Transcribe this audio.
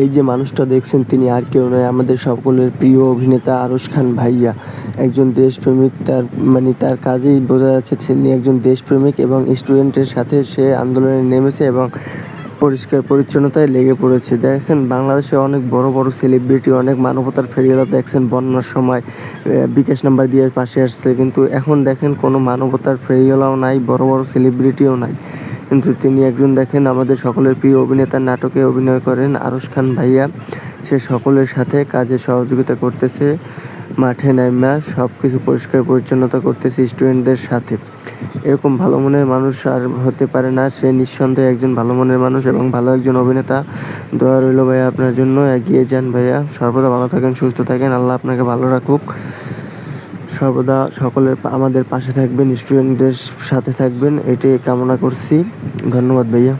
এই যে মানুষটা দেখছেন, তিনি আর কেউ নয়, আমাদের সকলের প্রিয় অভিনেতা আরশ খান ভাইয়া। একজন দেশপ্রেমিক, তার মানে তার কাজেই বোঝা যাচ্ছে তিনি একজন দেশপ্রেমিক এবং স্টুডেন্টের সাথে সে আন্দোলনে নেমেছে এবং পরিষ্কার পরিচ্ছন্নতায় লেগে পড়েছে। দেখেন, বাংলাদেশে অনেক বড় বড় সেলিব্রিটি অনেক মানবতার ফেরিওয়ালা দেখছেন বন্যার সময়। বিকাশ নাম্বার দিয়ে পাশে আসছে, কিন্তু এখন দেখেন কোনো মানবতার ফেরিওয়ালাও নাই, বড় বড় সেলিব্রিটিও নাই। কিন্তু তিনি একজন দেখেন আমাদের সকলের প্রিয় অভিনেতার নাটকে অভিনয় করেন আরশ খান ভাইয়া। সে সকলের সাথে কাজে সহযোগিতা করতেছে, মাঠে নাইমা সব কিছু পরিষ্কার পরিচ্ছন্নতা করতেছে স্টুডেন্টদের সাথে। এরকম ভালো মনের মানুষ আর হতে পারে না। সে নিঃসন্দেহে একজন ভালো মনের মানুষ এবং ভালো একজন অভিনেতা। দয়া রইল ভাইয়া আপনার জন্য। এগিয়ে যান ভাইয়া। সর্বদা ভালো থাকেন, সুস্থ থাকেন। আল্লাহ আপনাকে ভালো রাখুক। সর্বদা সকলের আমাদের পাশে থাকবেন স্টুডেন্টদের সাথে থাকবেন। এটি কামনা করছি। ধন্যবাদ ভাইয়া।